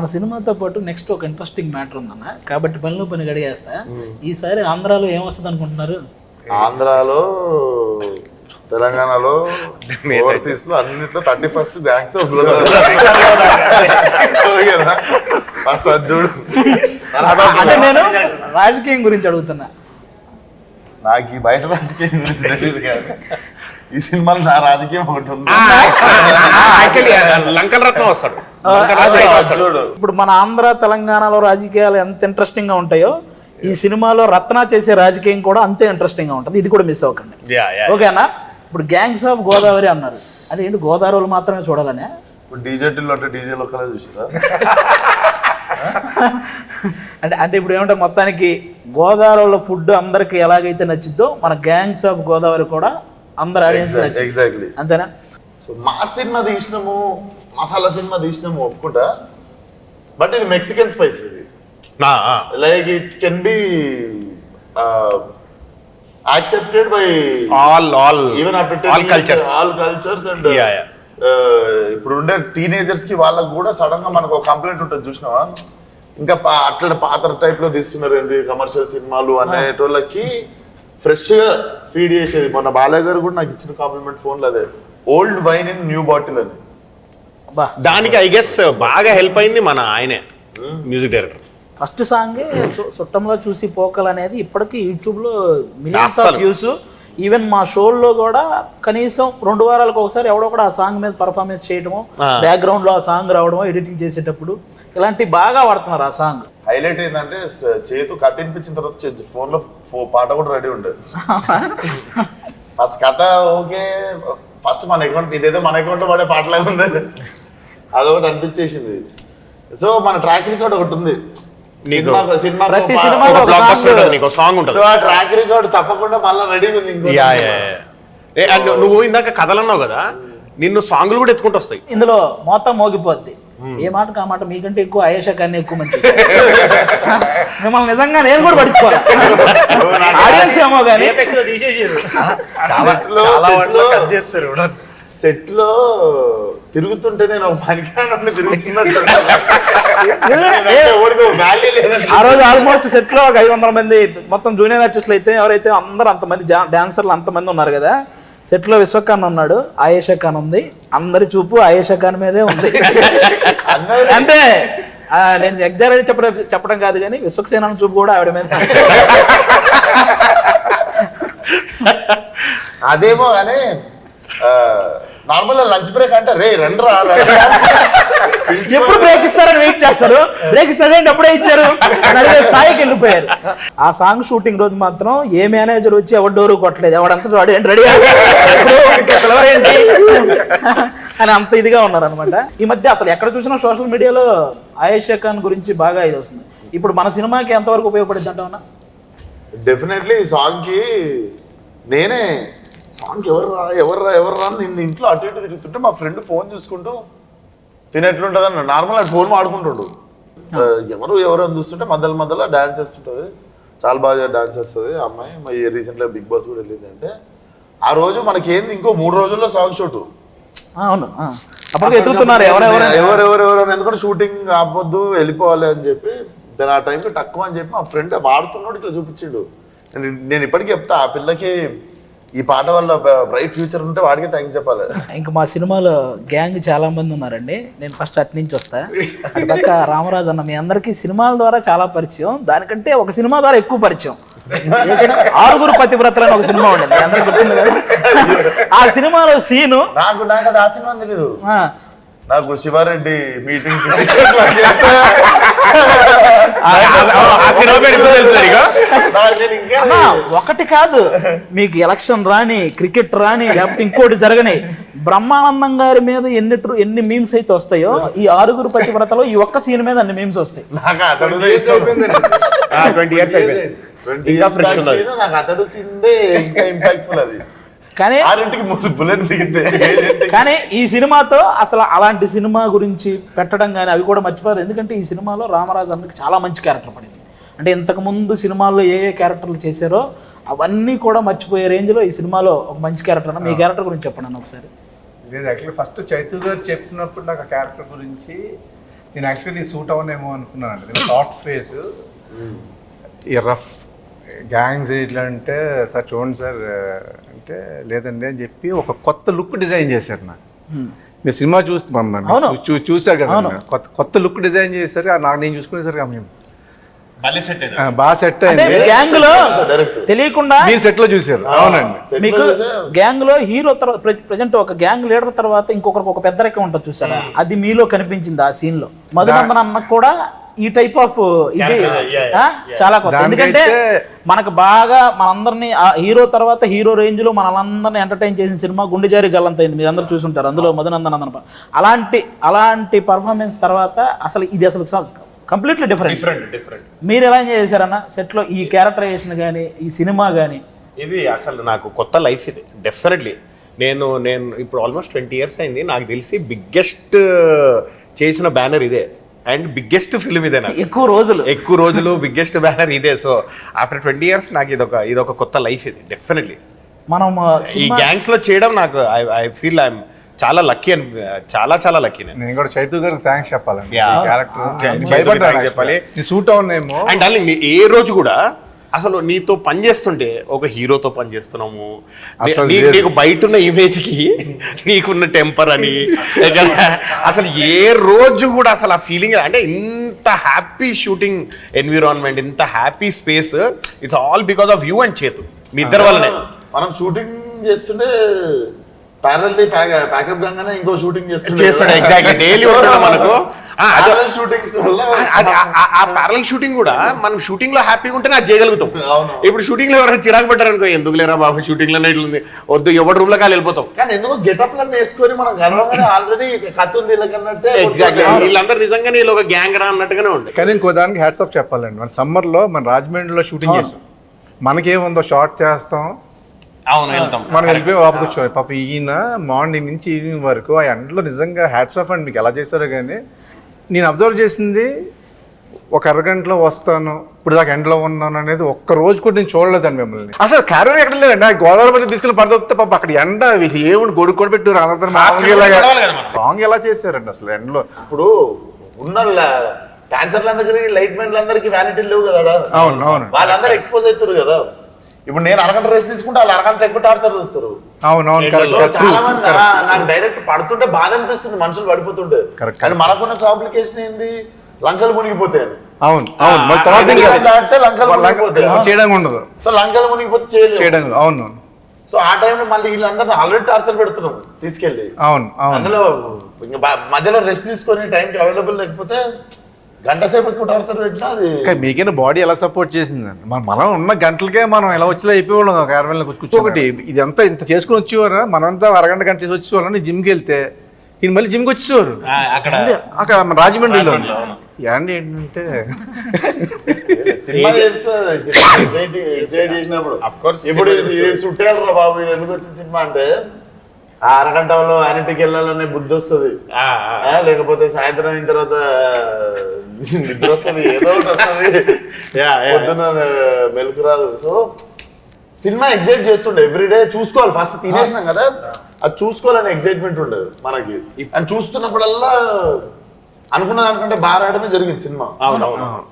మన సినిమాతో పాటు నెక్స్ట్ ఒక ఇంట్రెస్టింగ్ మ్యాటర్ ఉందన్న. కాబట్టి పనిలో పని గడిగేస్తా. ఈసారి ఆంధ్రాలో ఏమొస్తుంది అనుకుంటున్నారు? ఆంధ్రాలో తెలంగాణలో ఓవర్సీస్లో అన్నిట్లో థర్టీ ఫస్ట్ బ్యాంక్స్ ఫస్ట్ అది చూడు. అంటే నేను రాజకీయం గురించి అడుగుతున్నా. నాకు ఈ బయట రాజకీయం గురించి తెలియదు కానీ. ఈ సినిమాలో నా రాజకీయం ఒకటి ఉంది. లంకన్ రత్నం వస్తాడు. ఇప్పుడు మన ఆంధ్ర తెలంగాణలో రాజకీయాలు ఎంత ఇంట్రెస్టింగ్గా ఉంటాయో ఈ సినిమాలో రత్న చేసే రాజకీయం కూడా అంతే ఇంట్రెస్టింగ్గా ఉంటుంది. ఇది కూడా మిస్ అవ్వకండి. ఓకేనా? ఇప్పుడు గ్యాంగ్స్ ఆఫ్ గోదావరి అన్నారు. అంటే ఏంటి? గోదావరిలో మాత్రమే చూడాలనే? ఇప్పుడు డీజేటీలో అంటే డీజేలు ఒక్కలే చూసిరా అంటే అంటే ఇప్పుడు ఏమంటే మొత్తానికి గోదావరిలో ఫుడ్ అందరికి ఎలాగైతే నచ్చిద్దో మన గ్యాంగ్స్ ఆఫ్ గోదావరి కూడా అందరు ఆడియన్స్ ఎగ్జాక్ట్లీ అంతేనా? సో మా సినిమా తీసినాము మసాలా సినిమా తీసినాము ఒప్పుకుంటా. బట్ ఇది మెక్సికన్ స్పైస్ ఇది. Like it can be accepted by all all even after all cultures all cultures and. ఇప్పుడు ఉండే టీనేజర్స్కి వాళ్ళకి కూడా సడన్గా మనకు ఒక కంప్లైంట్ ఉంటుంది చూసినావా? ఇంకా అట్లా పాత టైప్లో తీస్తున్నారు ఏంది కమర్షియల్ సినిమాలు అనేటోళ్ళకి ఫ్రెష్గా ఫీడ్ చేసేది. మొన్న బాలయ్య గారు కూడా నాకు ఇచ్చిన కాంప్లిమెంట్ ఫోన్లో అదే. Old wine in new bottle అని. దానికి ఐ గెస్ బాగా హెల్ప్ అయింది మన ఆయనే మ్యూజిక్ డైరెక్టర్ ఫస్ట్ సాంగ్ చుట్టంలో చూసి పోకల్ అనేది ఇప్పటికీ యూట్యూబ్లో మిలియన్స్ ఆఫ్. వ్యూస్ ఈవెన్ మా షోల్లో కూడా కనీసం రెండు వారాలకు ఒకసారి ఎవడో కూడా ఆ సాంగ్ మీద పర్ఫార్మెన్స్ చేయడము ఆ. బ్యాక్గ్రౌండ్లో ఆ సాంగ్ రావడము ఎడిటింగ్ చేసేటప్పుడు ఇలాంటి బాగా వాడుతున్నారు ఆ సాంగ్. హైలైట్ ఏంటంటే చేతు కథ వినిపించిన తర్వాత ఫోన్లో ఫో- పాట కూడా రెడీ ఉంటుంది ఫస్ట్ కథ ఓకే ఫస్ట్ మన అకౌంట్ ఇదేదో మన అకౌంట్లో పడే పాటలాగా ఉంది అదొకటి అనిపించేసింది. సో మన ట్రాక్ రికార్డ్ ఒకటి ఉంది. నీకు సినిమా సినిమా ప్రతి సినిమాలో ఒక ఒక బ్లాక్ song- బస్టర్ ఉంటుంది. నీకు సాంగ్ ఉంటుంది. సో ఆ ట్రాక్ రికార్డ్ తప్పకుండా మళ్ళీ రెడీగా ఉంది ఇంకోటి. యా యా ఏ అండ్ నువ్వు ఇందాక కథలు అన్నావు కదా నిన్ను సాంగ్లు కూడా ఎత్తుకుంటూ వస్తాయి. ఇందులో మొత్తం మోగిపోద్ది. ఏ మాటకు ఆ మాట మీకంటే ఎక్కువ ఆయేషా కానీ ఎక్కువ మంచి మిమ్మల్ని నిజంగా నేను కూడా పడుచుకోవాలి ఆడియన్స్ ఏమో కానీ లో- సెట్లో తిరుగుతుంటే నేను ఒక పనికిరాని తిరుగుతున్నట్టు ఆ రోజు ఆల్మోస్ట్ సెట్లో ఒక ఐదు వందల మంది మొత్తం జూనియర్ ఆర్టిస్టులు అయితే ఎవరైతే అందరూ అంతమంది డాన్సర్లు అంతమంది ఉన్నారు కదా సెట్లో విశ్వఖాన్ ఉన్నాడు ఆయేషా ఖాన్ ఉంది. అందరి చూపు ఆయేషా ఖాన్ మీదే ఉంది. అంటే నేను ఎగ్జాక్ట్ చెప్పడం చెప్పడం కాదు కానీ విశ్వక్సేన చూపు కూడా ఆవిడ మీద. అదేమో కానీ నార్మల్ లంచ్ బ్రేక్ అంటే రే రండ్రా ఎప్పుడు బ్రేక్ ఇస్తారని వెయిట్ చేస్తారు. బ్రేక్ ఇస్తారేంటి అప్పుడే ఇచ్చారు. స్థాయికి వెళ్ళిపోయారు. ఆ సాంగ్ షూటింగ్ రోజు మాత్రం ఏ మేనేజర్ వచ్చి ఎవరు డోరు కొట్టలేదు. ఎవడంతా వాడు ఏంటి రెడీ ఏంటి అని అంత ఇదిగా ఉన్నారు అనమాట ఈ మధ్య అసలు ఎక్కడ చూసినా సోషల్ మీడియాలో ఆయేషా ఖాన్ గురించి బాగా ఇది వస్తుంది. ఇప్పుడు మన సినిమాకి ఎంతవరకు ఉపయోగపడింది అంటావునా డెఫినెట్లీ ఈ సాంగ్కి నేనే సాంగ్ ఎవరు రా ఎవరు రా ఎవరు రా అని నిన్ను ఇంట్లో అటు ఇటు తిరుగుతుంటే మా ఫ్రెండ్ ఫోన్ చూసుకుంటూ తినేట్లుంటుంది అన్న నార్మల్ అటు ఫోన్ ఆడుకుంటాడు ఎవరు ఎవరు అని చూస్తుంటే మధ్యలో మధ్యలో డాన్స్ చేస్తుంటుంది. చాలా బాగా డాన్స్ చేస్తుంది ఆ అమ్మాయి. మరి రీసెంట్గా బిగ్ బాస్ కూడా వెళ్ళింది అంటే ఆ రోజు మనకి ఏంది ఇంకో మూడు రోజుల్లో సాంగ్ షూట్ అవును. ఆ. అప్పటికి ఎదుగుతున్నారు ఎవరెవరు ఎవరు ఎవరు ఎవరు అని ఎందుకంటే షూటింగ్ ఆపొద్దు వెళ్ళిపోవాలి అని చెప్పి దాని ఆ టైంకి తక్కువ అని చెప్పి మా ఫ్రెండ్ వాడుతున్నాడు ఇట్లా చూపించిండు. నేను నేను ఇప్పటికీ చెప్తా ఆ పిల్లకి ఈ పాట వల్ల బ్రైట్ ఫ్యూచర్ ఉంటే వాడికి థ్యాంక్స్ చెప్పాలి. ఇంకా మా సినిమాలో గ్యాంగ్ చాలా మంది ఉన్నారండి. నేను ఫస్ట్ అటు నుంచి వస్తా. పక్క రామరాజు అన్న మీ అందరికీ సినిమాల ద్వారా చాలా పరిచయం. దానికంటే ఒక సినిమా ద్వారా ఎక్కువ పరిచయం? ఆరుగురు పతివ్రతలు అని ఒక సినిమా ఉండేది. అందరికీ గుర్తుంది? కదా ఆ సినిమాలో సీను నాకు నాకు ఆ సినిమా తెలీదు. ఆ, నాకు శివారెడ్డి మీటింగ్ ఒకటి కాదు. మీకు ఎలక్షన్ రాని క్రికెట్ రాని లేకపోతే ఇంకోటి జరగని బ్రహ్మానందం గారి మీద ఎన్ని ఎన్ని మీమ్స్ అయితే వస్తాయో ఈ ఆరుగురు పతివ్రతలో ఈ ఒక్క సీన్ మీద అన్ని మీమ్స్ వస్తాయి. నాకు అతడు ఇష్టం. ఆ, 20 years అయిపోయింది. 20 ఇంకా years fresh back ఉన్నది. scene నాకు అతడు సిందే ఇంకా ఇంపాక్ట్ఫుల్ అది. కానీ ఆరింటికి ముందు బుల్లెట్ దిగితే ఏడింటికి? కానీ ఈ సినిమాతో అసలు అలాంటి సినిమా గురించి పెట్టడం కానీ అవి కూడా మర్చిపోయారు ఎందుకంటే ఈ సినిమాలో రామరాజు అన్నకి చాలా మంచి క్యారెక్టర్ పడింది. అంటే ఇంతకు ముందు సినిమాల్లో ఏ ఏ క్యారెక్టర్లు చేశారో అవన్నీ కూడా మర్చిపోయే రేంజ్లో ఈ సినిమాలో ఒక మంచి క్యారెక్టర్ అన్న మీ క్యారెక్టర్ గురించి చెప్పండి అన్న ఒకసారి. నేను యాక్చువల్లీ ఫస్ట్ చైతు గారు చెప్పినప్పుడు నాకు ఆ క్యారెక్టర్ గురించి నేను యాక్చువల్లీ సూట్ అవ్వనేమో అనుకున్నాను నేను థాట్ ఫేస్ ఈ రఫ్ గ్యాంగ్స్ ఇట్లా అంటే సార్ చూడండి సార్ అంటే లేదండి అని చెప్పి ఒక కొత్త లుక్ డిజైన్ చేశారు నాకు. మీరు సినిమా చూస్తే మన అవును. చూ చూసారు కదా అవును. కొత్త కొత్త లుక్ డిజైన్ చేశారు. ఆ నాకు నేను చూసుకునేసరికి మేము. భలే సెట్ ఆ, బాగా సెట్ అయింది. గ్యాంగ్లో. తెలియకుండా మీరు సెట్లో చూసారు అవునండి. మీకు గ్యాంగ్లో హీరో తర్వాత ప్రజెంట్ ఒక గ్యాంగ్ లీడర్ తర్వాత ఇంకొకరికి ఒక పెద్ద రెక్క ఉంటుంది చూసారా? అది మీలో కనిపించింది ఆ సీన్లో మధునందన్ అన్న కూడా ఈ టైప్ ఆఫ్ ఇది yeah, ఆ, చాలా కొత్త. ఎందుకంటే మనకు బాగా మనందరినీ ఆ హీరో తర్వాత హీరో రేంజ్లో మనలందరినీ ఎంటర్టైన్ చేసిన సినిమా గుండె జారి గల్లంతైంది మీరు అందరూ చూసుంటారు. అందులో మధునందన్ అందన అలాంటి అలాంటి పర్ఫార్మెన్స్ తర్వాత అసలు ఇది అసలు కంప్లీట్లీ డిఫరెంట్ డిఫరెంట్ డిఫరెంట్ మీరు ఎలా ఎంజాయ్ చేశారన్న? సెట్లో ఈ క్యారెక్టరైజేషన్ కానీ ఈ సినిమా కానీ ఇది అసలు నాకు కొత్త లైఫ్ ఇది. డెఫినెట్లీ నేను నేను ఇప్పుడు ఆల్మోస్ట్ ట్వంటీ ఇయర్స్ అయింది. నాకు తెలిసి బిగ్గెస్ట్ చేసిన బ్యానర్ ఇదే. అండ్ బిగ్గెస్ట్ ఫిల్మ్ ఇదే నాకు. ఎక్కువ రోజులు. ఎక్కువ రోజులు బిగ్గెస్ట్ బ్యానర్ ఇదే. సో ఆఫ్టర్ ట్వంటీ ఇయర్స్ నాకు ఇదొక ఇదొక కొత్త లైఫ్ ఇది డెఫినెట్లీ. మనం ఈ గ్యాంగ్స్లో చేయడం నాకు ఐ ఐ ఫీల్ ఐఎమ్ చాలా లక్కీ అని చాలా చాలా లక్కీ నేను. కూడా చైతు గారికి థ్యాంక్స్ చెప్పాలండి. క్యారెక్టర్ చెప్పాలి. సూట్ అవునేమో అండ్ డార్లింగ్ ఏ రోజు కూడా అసలు నీతో పని చేస్తుంటే ఒక హీరోతో పని చేస్తున్నాము. నీకు బయట ఉన్న ఇమేజ్కి నీకున్న టెంపర్ అని. అసలు ఏ రోజు కూడా అసలు ఆ ఫీలింగ్ అంటే ఇంత హ్యాపీ షూటింగ్ ఎన్విరాన్మెంట్ ఇంత happy space it's all because of you and చేతు మీ ఇద్దరు వల్లనే. మనం షూటింగ్ చేస్తుంటే ప్యారల్ ప్యాకప్ కాగానే ఇంకో షూటింగ్ చేస్తుండే చేస్తాడు ఎగ్జాక్ట్లీ డైలీ ఉంటాడు మనకు. షూటింగ్స్ వల్ల అది ఆ- ప్యారల్ షూటింగ్ కూడా మనం షూటింగ్లో హ్యాపీగా ఉంటేనే అది చేయగలుగుతాం. అవును. ఇప్పుడు షూటింగ్లో ఎవరైనా చిరాకు పడ్డారు అనుకో ఎందుకు లేరా బాబు షూటింగ్లోనే ఇట్లుంది వద్దు ఎవరి రూమ్లో కాలు వెళ్ళిపోతాం. కానీ ఎందుకో గెటప్లను వేసుకొని మనం గర్వంగానే ఆల్రెడీ కథ ఉంది వీళ్ళకన్నట్టే ఎగ్జాక్ట్లీ వీళ్ళందరూ నిజంగానే వీళ్ళు ఒక గ్యాంగ్ రా అన్నట్టుగానే ఉంటాయి కానీ ఇంకో దానికి హ్యాట్స్ ఆఫ్ చెప్పాలండి. మన సమ్మర్లో మన రాజమండ్రిలో షూటింగ్ చేసాం మనకేముందో షార్ట్ చేస్తాం. అవును వెళ్తాం. మనం వెళ్ళిపోయి కూర్చోవాలి. పాప ఈయన మార్నింగ్ నుంచి ఈవినింగ్ వరకు ఆ ఎండలో నిజంగా హ్యాట్స్ ఆఫ్ అండి మీకు ఎలా చేశారో కానీ నేను అబ్జర్వ్ చేసింది ఒక అరగంటలో వస్తాను ఇప్పుడు దాకా ఎండలో ఉన్నాను అనేది ఒక్క రోజు కూడా నేను చూడలేదండి మిమ్మల్ని. అసలు క్యారీ ఎక్కడ లేదండి? గోదావరి పల్లి తీసుకెళ్ళి పడదొస్తే పాప అక్కడ ఎండ వీళ్ళు ఏముంది గొడుగు కూడా పెట్టారు అందరితో. సాంగ్ ఎలా చేశారండి అసలు ఎండలో? ఇప్పుడు ఉన్న డాన్సర్లందరికీ లైట్ మెన్లందరికీ వ్యానిటీ లేవు కదా. అవును అవును. వాళ్ళందరూ ఎక్స్పోజ్ అవుతారు కదా. ఇప్పుడు నేను అరగంట రేస్ తీసుకుంటే వాళ్ళు అరగంట ఎక్కువ టార్చర్ చేస్తారు. చాలా మంది నాకు డైరెక్ట్ పడుతుంటే బాధ అనిపిస్తుంది మనుషులు పడిపోతుంటే. కానీ మనకున్న కాంప్లికేషన్ ఏంది? లంకలు మునిగిపోతాయి అవును అవును. దాటితే లంకలు మునిగిపోతాయి. చేయడం ఉండదు. సో లంకలు మునిగిపోతే చేయలేదు చేయడం అవును. సో ఆ టైంలో మళ్ళీ వీళ్ళందరూ ఆల్రెడీ టార్చర్ పెడుతున్నాం తీసుకెళ్ళి. అవును అవును. అందులో మధ్యలో రెస్ట్ తీసుకొని టైంకి అవైలబుల్ లేకపోతే గంట సేపు ఎక్కువ టార్చర్ పెట్టినా అది కానీ మీకైనా బాడీ ఎలా సపోర్ట్ చేసిందండి? మనం మనం ఉన్న గంటలకే మనం ఎలా వచ్చేలా అయిపోయేవాళ్ళం ఒక అరవై కూర్చో ఒకటి ఇదంతా ఇంత చేసుకుని వచ్చేవారు? మనంతా అరగంట గంట చేసి వచ్చేవాళ్ళని జిమ్కి వెళ్తే. ఈయన మళ్ళీ జిమ్కి వచ్చేవారు అక్కడ అక్కడ మన రాజమండ్రిలో ఏంటి ఏంటంటే సినిమా ఇప్పుడు ఇది బాబు ఇది ఎందుకు వచ్చిన సినిమా అంటే ఆ అరగంటలో యానిటికి వెళ్ళాలనే బుద్ధి వస్తుంది. ఆ, ఆ. ఆ, లేకపోతే సాయంత్రం అయిన తర్వాత నిద్ర వస్తుంది ఏదో ఒకటి వస్తుంది. మెలకు రాదు. సో సినిమా ఎగ్జైట్ చేస్తుండే. ఎవ్రీడే చూసుకోవాలి. ఫస్ట్ తినేసినాం కదా. అది చూసుకోవాలని ఎగ్జైట్మెంట్ ఉండదు మనకి. అండ్ చూస్తున్నప్పుడల్లా అనుకున్న దానికంటే బాగా రావడమే జరిగింది సినిమా. అవునవును.